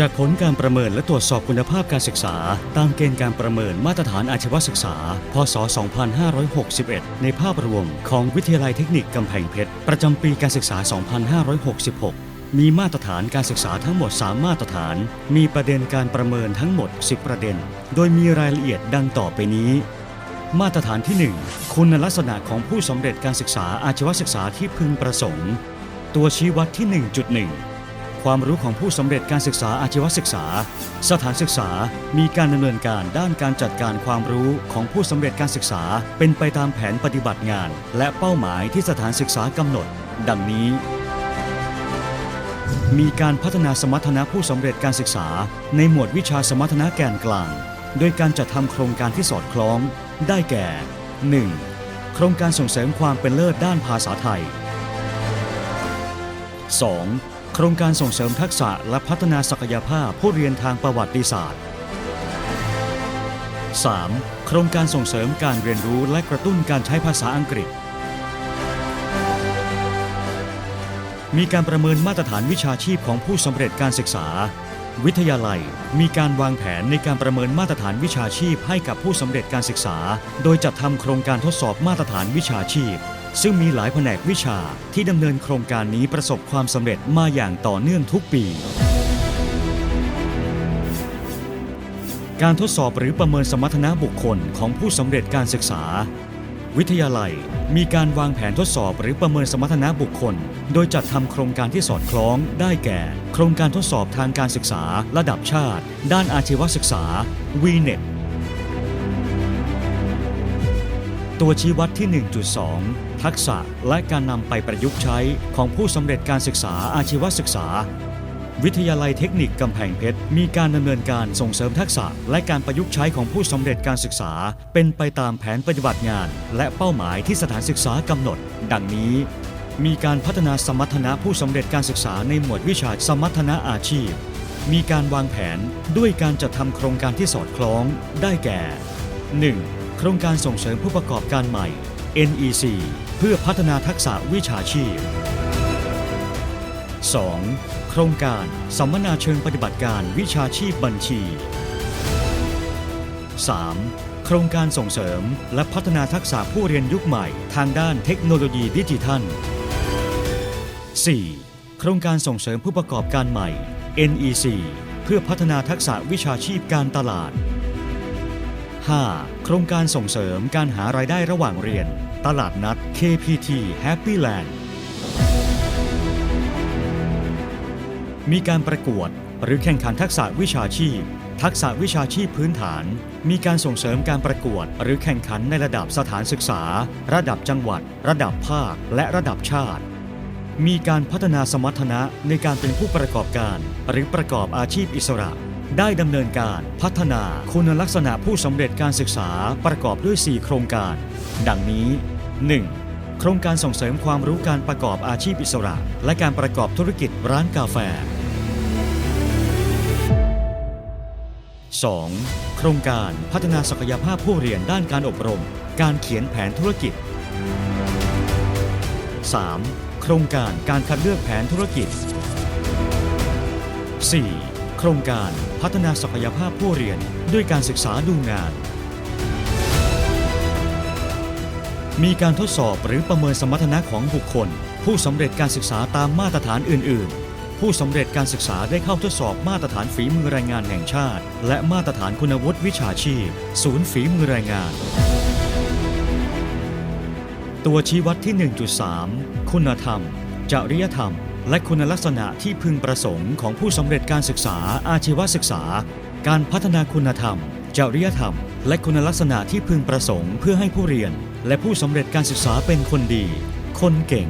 จากผลการประเมินและตรวจสอบคุณภาพการศึกษา ตามเกณฑ์การประเมินมาตรฐานอาชีวศึกษา พศ 2561 ในภาพรวมของวิทยาลัยเทคนิคกำแพงเพชร ประจำปีการศึกษา 2566 มีมาตรฐานการศึกษาทั้งหมด 3 มาตรฐาน มีประเด็นการประเมินทั้งหมด 10 ประเด็น โดยมีรายละเอียดดังต่อไปนี้ มาตรฐานที่ 1 คุณลักษณะของผู้สำเร็จการศึกษาอาชีวศึกษาที่พึงประสงค์ ตัวชี้วัดที่ 1.1 ความรู้ของผู้สำเร็จการศึกษาอาชีวศึกษา สถานศึกษามีการดำเนินการด้านการจัดการความรู้ของผู้สำเร็จการศึกษา เป็นไปตามแผนปฏิบัติงาน และเป้าหมายที่สถานศึกษากำหนด ดังนี้ มีการพัฒนาสมรรถนะผู้สำเร็จการศึกษา ในหมวดวิชาสมรรถนะแกนกลาง โดยการจัดทำโครงการที่สอดคล้อง ได้แก่ 1. โครงการส่งเสริมความเป็นเลิศด้านภาษาไทย 2. โครงการส่งเสริมทักษะและพัฒนาศักยภาพผู้เรียนทางประวัติศาสตร์ 3. โครงการส่งเสริมการเรียนรู้และกระตุ้นการใช้ภาษาอังกฤษ มีการประเมินมาตรฐานวิชาชีพของผู้สำเร็จการศึกษา วิทยาลัย มีการวางแผนในการประเมินมาตรฐานวิชาชีพให้กับผู้สำเร็จการศึกษา โดยจัดทำโครงการทดสอบมาตรฐานวิชาชีพ ซึ่งมีหลายแผนกวิชาที่ดำเนินโครงการนี้ประสบความสำเร็จมาอย่างต่อเนื่องทุกปี การทดสอบหรือประเมินสมรรถนะบุคคลของผู้สำเร็จการศึกษา วิทยาลัยมีการวางแผนทดสอบหรือประเมินสมรรถนะบุคคล โดยจัดทำโครงการที่สอดคล้อง ได้แก่ โครงการทดสอบทางการศึกษา ระดับชาติ ด้านอาชีวศึกษา VNET ตัวชี้วัดที่ 1.2ทักษะและการนำไปประยุกต์ใช้ของผู้สำเร็จการศึกษาอาชีวศึกษา วิทยาลัยเทคนิคกำแพงเพชร มีการดำเนินการส่งเสริมทักษะ และการประยุกต์ใช้ของผู้สำเร็จการศึกษา เป็นไปตามแผนปฏิบัติงาน และเป้าหมายที่สถานศึกษากำหนด ดังนี้ มีการพัฒนาสมรรถนะผู้สำเร็จการศึกษาในหมวดวิชาสมรรถนะอาชีพ มีการวางแผนด้วยการจัดทำโครงการที่สอดคล้อง ได้แก่ 1. โครงการส่งเสริมผู้ประกอบการใหม่ NEC เพื่อพัฒนาทักษะวิชาชีพ 2. โครงการสัมมนาเชิงปฏิบัติการวิชาชีพบัญชี 3. โครงการส่งเสริมและพัฒนาทักษะผู้เรียนยุคใหม่ทางด้านเทคโนโลยีดิจิทัล 4. โครงการส่งเสริมผู้ประกอบการใหม่ NEC เพื่อพัฒนาทักษะวิชาชีพการตลาด 5. โครงการส่งเสริมการหารายได้ระหว่างเรียน ตลาดนัด KPT Happy Land มีการประกวด หรือแข่งขันทักษะวิชาชีพ ทักษะวิชาชีพพื้นฐาน มีการส่งเสริมการประกวด หรือแข่งขันในระดับสถานศึกษา ระดับจังหวัด ระดับภาค และระดับชาติ มีการพัฒนาสมรรถนะในการเป็นผู้ประกอบการ หรือประกอบอาชีพอิสระ ได้ดำเนินการพัฒนาคุณลักษณะผู้สำเร็จการศึกษาประกอบด้วย 4 โครงการ ดังนี้ 1. โครงการส่งเสริมความรู้การประกอบอาชีพอิสระ และการประกอบธุรกิจร้านกาแฟ 2. โครงการพัฒนาศักยภาพผู้เรียนด้านการอบรม การเขียนแผนธุรกิจ 3. โครงการการคัดเลือกแผนธุรกิจ 4. โครงการพัฒนาศักยภาพผู้เรียนด้วยการศึกษาดูงาน มีการทดสอบหรือประเมินสมรรถนะของบุคคล ผู้สำเร็จการศึกษาตามมาตรฐานอื่น ๆ ผู้สำเร็จการศึกษาได้เข้าทดสอบมาตรฐานฝีมือแรงงานแห่งชาติ และมาตรฐานคุณวุฒิวิชาชีพ ศูนย์ฝีมือแรงงาน ตัวชี้วัดที่ 1.3 คุณธรรม จริยธรรม และคุณลักษณะที่พึงประสงค์ของผู้สำเร็จการศึกษาอาชีวศึกษา การพัฒนาคุณธรรม จริยธรรม และคุณลักษณะที่พึงประสงค์เพื่อให้ผู้เรียน และผู้สำเร็จการศึกษาเป็นคนดี คนเก่ง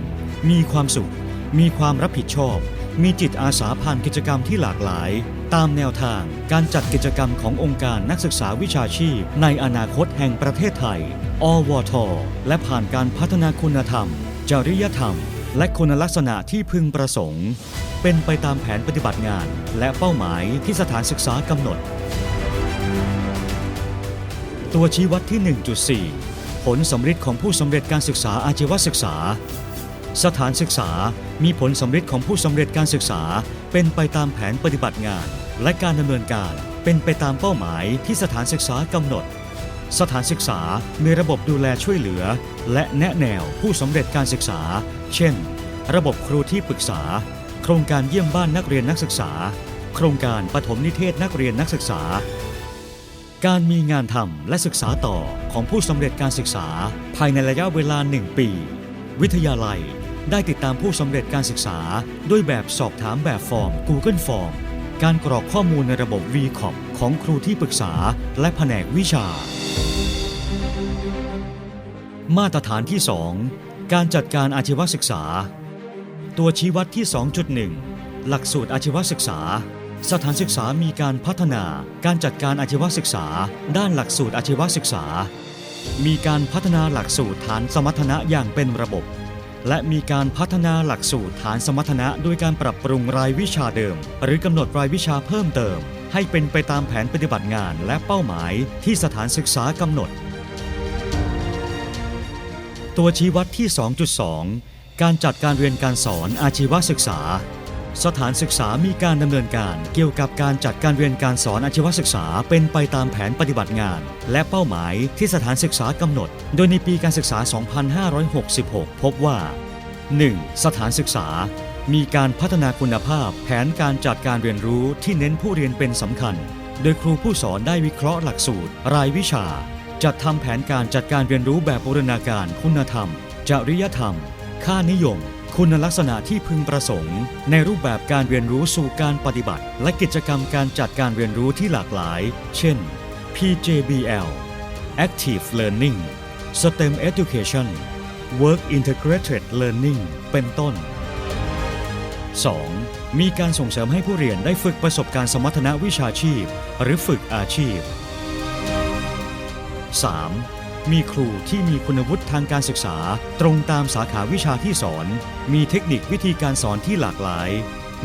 มีความสุข มีความรับผิดชอบ มีจิตอาสาผ่านกิจกรรมที่หลากหลาย ตามแนวทางการจัดกิจกรรมขององค์การนักศึกษาวิชาชีพ ในอนาคตแห่งประเทศไทย อวท และผ่านการพัฒนาคุณธรรม จริยธรรม และคุณลักษณะที่พึงประสงค์ เป็นไปตามแผนปฏิบัติงาน และเป้าหมายที่สถานศึกษากำหนด ตัวชี้วัดที่ 1.4 ผลสำฤทธิ์ของผู้สำเร็จการศึกษาอาชีวศึกษา สถานศึกษามีผลสำเร็จของผู้สำเร็จการศึกษา เป็นไปตามแผนปฏิบัติงาน และการดำเนินการเป็นไปตามเป้าหมายที่สถานศึกษากำหนด สถานศึกษามีระบบดูแลช่วยเหลือ และแนะแนวผู้สำเร็จการศึกษา เช่น ระบบครูที่ปรึกษา โครงการเยี่ยมบ้านนักเรียนนักศึกษา โครงการปฐมนิเทศนักเรียนนักศึกษา การมีงานทำและศึกษาต่อของผู้สำเร็จการศึกษา ภายในระยะเวลา 1 ปี วิทยาลัยได้ติดตามผู้สำเร็จการศึกษา ด้วยแบบสอบถามแบบฟอร์ม Google Form การกรอกข้อมูลในระบบ VCOP ของครูที่ปรึกษาและแผนกวิชา มาตรฐานที่ 2 การจัดการอาชีวศึกษา ตัวชี้วัดที่ 2.1 หลักสูตรอาชีวศึกษา สถานศึกษามีการพัฒนา การจัดการอาชีวศึกษา ด้านหลักสูตรอาชีวศึกษา มีการพัฒนาหลักสูตรฐานสมรรถนะอย่างเป็นระบบ และมีการพัฒนาหลักสูตรฐานสมรรถนะโดยการปรับปรุงรายวิชาเดิม หรือกำหนดรายวิชาเพิ่มเติม ให้เป็นไปตามแผนปฏิบัติงานและเป้าหมายที่สถานศึกษากำหนด ตัวชี้วัดที่ 2.2 การจัดการเรียนการสอนอาชีวศึกษา สถานศึกษามีการดำเนินการเกี่ยวกับการจัดการเรียนการสอนอาชีวศึกษาเป็นไปตามแผนปฏิบัติงาน และเป้าหมายที่สถานศึกษากำหนด โดยในปีการศึกษา 2566 พบว่า 1. สถานศึกษา มีการพัฒนาคุณภาพ แผนการจัดการเรียนรู้ที่เน้นผู้เรียนเป็นสำคัญ โดยครูผู้สอนได้วิเคราะห์หลักสูตร รายวิชา จัดทำแผนการจัดการเรียนรู้แบบบูรณาการคุณธรรม จริยธรรม ค่านิยม คุณลักษณะที่พึงประสงค์ ในรูปแบบการเรียนรู้สู่การปฏิบัติ และกิจกรรมการจัดการเรียนรู้ที่หลากหลาย เช่น PJBL Active Learning STEM Education Work Integrated Learning เป็นต้น 2. มีการส่งเสริมให้ผู้เรียนได้ฝึกประสบการณ์สมรรถนะวิชาชีพ หรือฝึกอาชีพ 3. มีครูที่มีคุณวุฒิทางการศึกษา ตรงตามสาขาวิชาที่สอน มีเทคนิควิธีการสอนที่หลากหลาย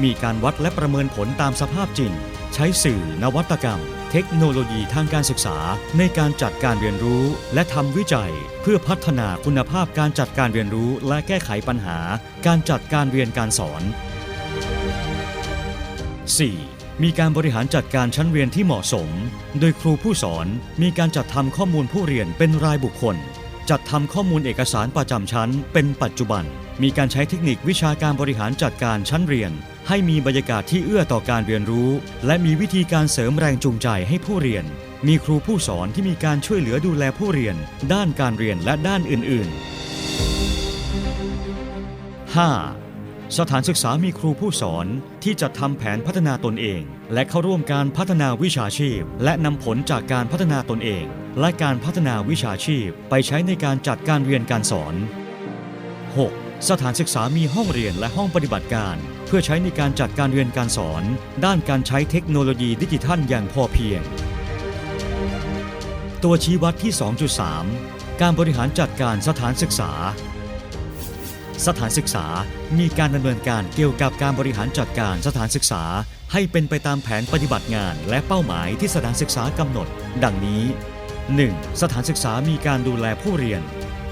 มีการวัดและประเมินผลตามสภาพจริง ใช้สื่อนวัตกรรม เทคโนโลยีทางการศึกษา ในการจัดการเรียนรู้ และทำวิจัย เพื่อพัฒนาคุณภาพการจัดการเรียนรู้ และแก้ไขปัญหา การจัดการเรียนการสอน 4. มีการบริหารจัดการชั้นเรียนที่เหมาะสม โดยครูผู้สอนมีการจัดทำข้อมูลผู้เรียนเป็นรายบุคคล จัดทำข้อมูลเอกสารประจำชั้น เป็นปัจจุบัน มีการใช้เทคนิควิชาการบริหารจัดการชั้นเรียน ให้มีบรรยากาศที่เอื้อต่อการเรียนรู้ และมีวิธีการเสริมแรงจูงใจให้ผู้เรียน มีครูผู้สอนที่มีการช่วยเหลือดูแลผู้เรียน ด้านการเรียนและด้านอื่น ๆ 5. สถานศึกษามีครูผู้สอนที่จะทำแผนพัฒนาตนเอง และเข้าร่วมการพัฒนาวิชาชีพ และนำผลจากการพัฒนาตนเอง และการพัฒนาวิชาชีพไปใช้ในการจัดการเรียนการสอน 6. สถานศึกษามีห้องเรียนและห้องปฏิบัติการ เพื่อใช้ในการจัดการเรียนการสอน ด้านการใช้เทคโนโลยีดิจิทัลอย่างพอเพียง ตัวชี้วัดที่ 2.3 การบริหารจัดการสถานศึกษา สถานศึกษามีการดำเนินการเกี่ยวกับการบริหารจัดการสถานศึกษา ให้เป็นไปตามแผนปฏิบัติงานและเป้าหมายที่สถานศึกษากำหนด ดังนี้ 1. สถานศึกษามีการดูแลผู้เรียน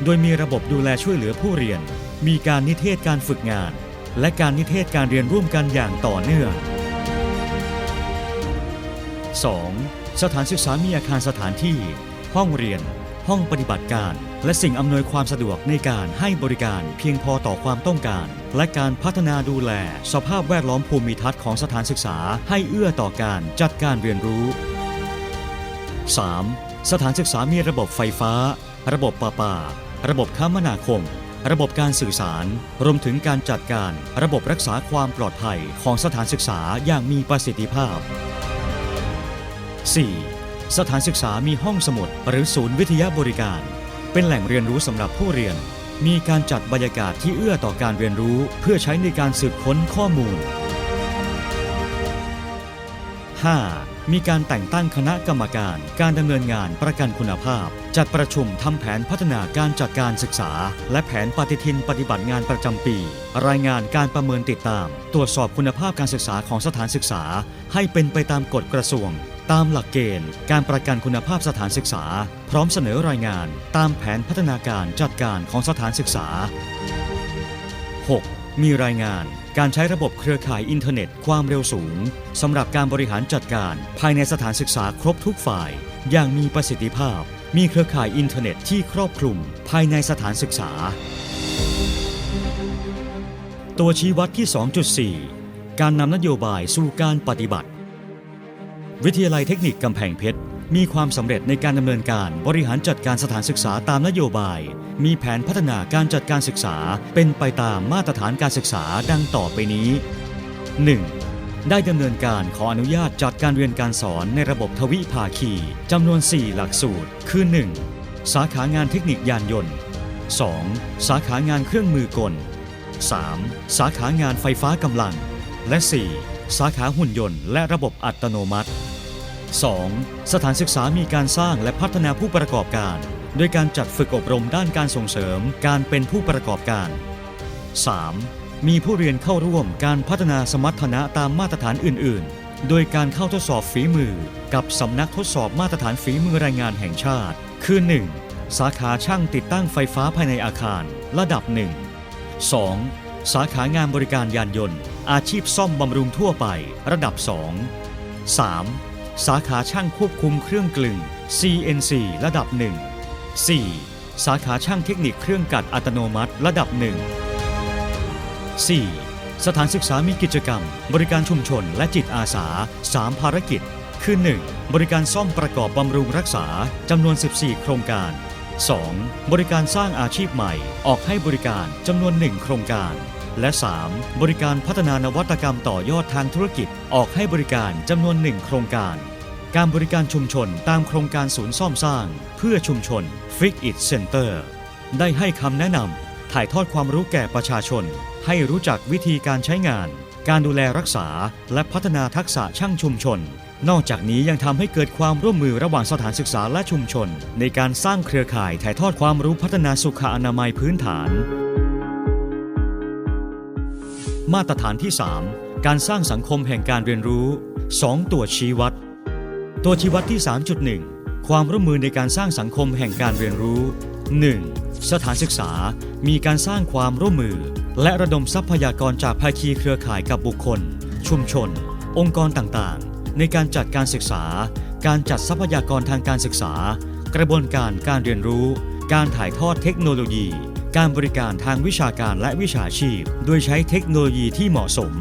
โดยมีระบบดูแลช่วยเหลือผู้เรียน มีการนิเทศการฝึกงาน และการนิเทศการเรียนร่วมกันอย่างต่อเนื่อง 2. สถานศึกษามีอาคารสถานที่ ห้องเรียน ห้องปฏิบัติการ และสิ่งอำนวยความสะดวกในการให้บริการเพียงพอต่อความต้องการ และการพัฒนาดูแล สภาพแวดล้อมภูมิทัศน์ของสถานศึกษาให้เอื้อต่อการจัดการเรียนรู้ 3. สถานศึกษามีระบบไฟฟ้า ระบบประปา ระบบคมนาคม ระบบการสื่อสาร รวมถึงการจัดการ ระบบรักษาความปลอดภัยของสถานศึกษาอย่างมีประสิทธิภาพ 4. สถานศึกษามีห้องสมุดหรือศูนย์วิทยาบริการ เป็นแหล่งเรียนรู้สำหรับผู้เรียน มีการจัดบรรยากาศที่เอื้อต่อการเรียนรู้ เพื่อใช้ในการสืบค้นข้อมูล 5. มีการแต่งตั้งคณะกรรมการ การดำเนินงานประกันคุณภาพ จัดประชุมทำแผนพัฒนาการจัดการศึกษา และแผนปฏิทินปฏิบัติงานประจำปี รายงานการประเมินติดตาม ตรวจสอบคุณภาพการศึกษาของสถานศึกษา ให้เป็นไปตามกฎกระทรวง ตามหลักเกณฑ์ การประกันคุณภาพสถานศึกษา พร้อมเสนอรายงาน ตามแผนพัฒนาการจัดการของสถานศึกษา 6. มีรายงานการใช้ระบบเครือข่ายอินเทอร์เน็ตความเร็วสูงสำหรับการบริหารจัดการภายในสถานศึกษาครบทุกฝ่าย อย่างมีประสิทธิภาพ มีเครือข่ายอินเทอร์เน็ตที่ครอบคลุม ภายในสถานศึกษา ตัวชี้วัดที่ 2.4 การนำนโยบายสู่การปฏิบัติ วิทยาลัยเทคนิคกำแพงเพชร มีความสำเร็จในการดำเนินการบริหารจัดการสถานศึกษาตามนโยบาย มีแผนพัฒนาการจัดการศึกษาเป็นไปตามมาตรฐานการศึกษาดังต่อไปนี้ 1. ได้ดำเนินการขออนุญาตจัดการเรียนการสอนในระบบทวิภาคีจำนวน 4 หลักสูตร คือ 1. สาขางานเทคนิคยานยนต์ 2. สาขางานเครื่องมือกล 3. สาขางานไฟฟ้ากำลัง และ 4. สาขาหุ่นยนต์และระบบอัตโนมัติ 2. สถานศึกษามีการสร้างและพัฒนาผู้ประกอบการ โดยการจัดฝึกอบรมด้านการส่งเสริมการเป็นผู้ประกอบการ 3. มีผู้เรียนเข้าร่วมการพัฒนาสมรรถนะตามมาตรฐานอื่น ๆ โดยการเข้าทดสอบฝีมือ กับสำนักทดสอบมาตรฐานฝีมือแรงงานแห่งชาติ คือ 1. สาขาช่างติดตั้งไฟฟ้าภายในอาคาร ระดับ 1 2. สาขางานบริการยานยนต์ อาชีพซ่อมบำรุงทั่วไป ระดับ 2 3. สาขาช่างควบคุมเครื่องกลึง CNC ระดับ 1 4. สาขาช่างเทคนิคเครื่องกัดอัตโนมัติระดับ 1 4. สถานศึกษามีกิจกรรม บริการชุมชนและจิตอาสา 3 ภารกิจ คือ 1. บริการซ่อมประกอบบำรุงรักษาจำนวน 14 โครงการ 2. บริการสร้างอาชีพใหม่ ออกให้บริการจำนวน 1 โครงการ และ 3. บริการพัฒนานวัตกรรมต่อยอดทางธุรกิจออกให้บริการจำนวน1โครงการ การบริการชุมชนตามโครงการศูนย์ซ่อมสร้าง เพื่อชุมชน f i x It Center ได้ให้คำแนะนำถ่ายทอดความรู้แก่ประชาชน ให้รู้จักวิธีการใช้งาน การดูแลรักษา และพัฒนาทักษะช่างชุมชน นอกจากนี้ยังทำให้เกิดความร่วมมือระหว่างสถานศึกษาและชุมชน ในการสร้างเครือข่ายถ่ายทอดความรู้พัฒนาสุขอนามัยพื้นฐาน มาตรฐานที่ 3 การสร้างสังคมแห่งการเรียนรู้ 2 ตัวชี้วัด ตัวชี้วัดที่ 3.1 ความร่วมมือในการสร้างสังคมแห่งการเรียนรู้ 1. สถานศึกษามีการสร้างความร่วมมือ และระดมทรัพยากรจากภาคีเครือข่ายกับบุคคล ชุมชน องค์กรต่างๆ ในการจัดการศึกษา การจัดทรัพยากรทางการศึกษา กระบวนการการเรียนรู้ การถ่ายทอดเทคโนโลยี การบริการทางวิชาการและวิชาชีพ โดยใช้เทคโนโลยีที่เหมาะสม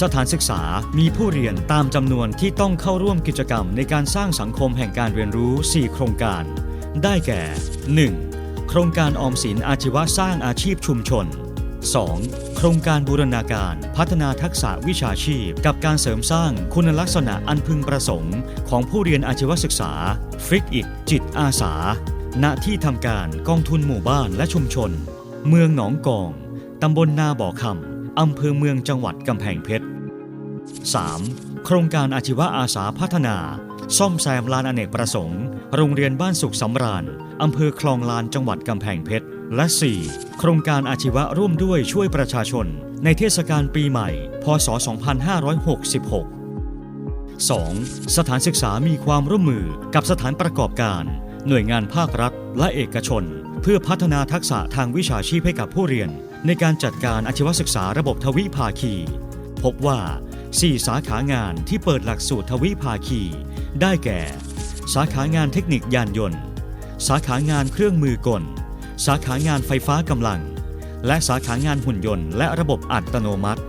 สถานศึกษามีผู้เรียนตามจำนวนที่ต้องเข้าร่วมกิจกรรมในการสร้างสังคมแห่งการเรียนรู้ 4 โครงการ ได้แก่ 1. โครงการออมสินอาชีวะสร้างอาชีพชุมชน 2. โครงการบูรณาการพัฒนาทักษะวิชาชีพ กับการเสริมสร้างคุณลักษณะอันพึงประสงค์ ของผู้เรียนอาชีวศึกษาฟิกอิกจิตอาสา ณที่ทำการกองทุนหมู่บ้านและชุมชน เมืองหนองกอง ตำบลนาบ่อคำอำเภอเมืองจังหวัดกำแพงเพชร 3. โครงการอาชีวะอาสาพัฒนา ซ่อมแซมลานอเนกประสงค์ โรงเรียนบ้านสุขสำราญอำเภอคลองลานจังหวัดกำแพงเพชร และ 4. โครงการอาชีวะร่วมด้วยช่วยประชาชน ในเทศกาลปีใหม่ พศ 2566 2. สถานศึกษามีความร่วมมือกับสถานประกอบการ หน่วยงานภาครัฐ และเอกชน เพื่อพัฒนาทักษะทางวิชาชีพให้กับผู้เรียน ในการจัดการอาชีวศึกษาระบบทวิภาคี พบว่า 4 สาขางานที่เปิดหลักสูตรทวิภาคี ได้แก่ สาขางานเทคนิคยานยนต์ สาขางานเครื่องมือกล สาขางานไฟฟ้ากำลัง และสาขางานหุ่นยนต์ และระบบอัตโนมัติ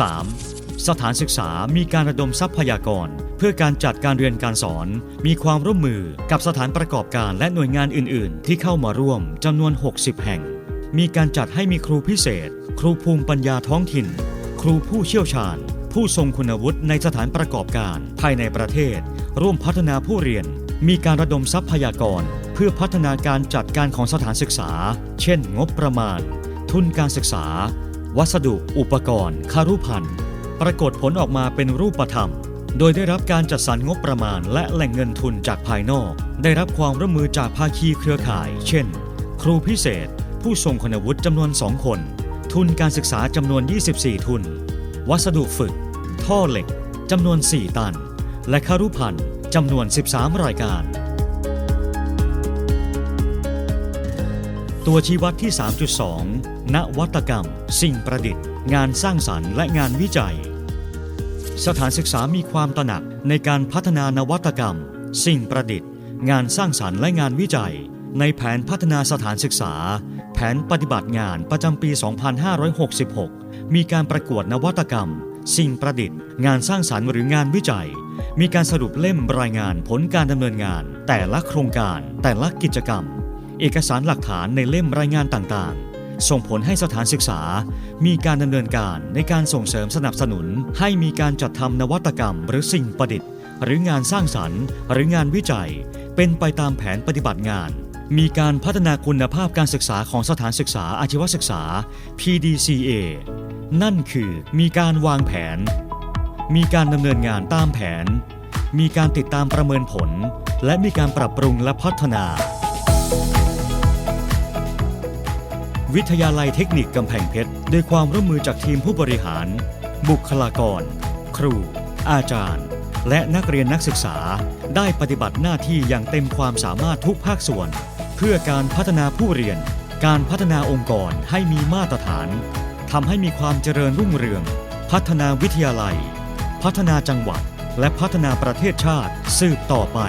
3. สถานศึกษามีการระดมทรัพยากร พื่อการจัดการเรียนการสอน มีความร่วมมือกับสถานประกอบการและหน่วยงานอื่น ๆ ที่เข้ามาร่วมจำนวน 60 แห่ง มีการจัดให้มีครูพิเศษ ครูภูมิปัญญาท้องถิ่น ครูผู้เชี่ยวชาญ ผู้ทรงคุณวุฒิในสถานประกอบการ ภายในประเทศ ร่วมพัฒนาผู้เรียน มีการระดมทรัพยากร เพื่อพัฒนาการจัดการของสถานศึกษา เช่น งบประมาณ ทุนการศึกษา วัสดุ อุปกรณ์คารุพันธ์ปรากฏผลออกมาเป็นรูปธรรม โดยได้รับการจัดสรรงบประมาณและแหล่งเงินทุนจากภายนอก ได้รับความร่วมมือจากภาคีเครือข่าย เช่น ครูพิเศษ ผู้ทรงคุณวุฒิจำนวน 2 คน ทุนการศึกษาจำนวน 24 ทุน วัสดุฝึก ท่อเหล็กจำนวน 4 ตัน และคารุพันธ์จำนวน 13 รายการ ตัวชี้วัดที่ 3.2 นวัตกรรม สิ่งประดิษฐ์ งานสร้างสรรค์และงานวิจัย สถานศึกษามีความตระหนักในการพัฒนานวัตกรรม สิ่งประดิษฐ์ งานสร้างสรรค์และงานวิจัย ในแผนพัฒนาสถานศึกษา แผนปฏิบัติงานประจำปี 2566 มีการประกวดนวัตกรรม สิ่งประดิษฐ์ งานสร้างสรรค์หรืองานวิจัย มีการสรุปเล่มรายงานผลการดำเนินงาน แต่ละโครงการ แต่ละกิจกรรม เอกสารหลักฐานในเล่มรายงานต่างๆ ส่งผลให้สถานศึกษา มีการดำเนินการในการส่งเสริมสนับสนุน ให้มีการจัดทำนวัตกรรม หรือสิ่งประดิษฐ์ หรืองานสร้างสรรค์ หรืองานวิจัย เป็นไปตามแผนปฏิบัติงาน มีการพัฒนาคุณภาพการศึกษาของสถานศึกษาอาชีวศึกษา PDCA นั่นคือมีการวางแผน มีการดำเนินงานตามแผน มีการติดตามประเมินผล และมีการปรับปรุงและพัฒนา วิทยาลัยเทคนิคกำแพงเพชรด้วยความร่วมมือจากทีมผู้บริหาร บุคลากร ครู อาจารย์ และนักเรียนนักศึกษา ได้ปฏิบัติหน้าที่อย่างเต็มความสามารถทุกภาคส่วน เพื่อการพัฒนาผู้เรียน การพัฒนาองค์กรให้มีมาตรฐานทำให้มีความเจริญรุ่งเรือง พัฒนาวิทยาลัย พัฒนาจังหวัด และพัฒนาประเทศชาติสืบต่อไป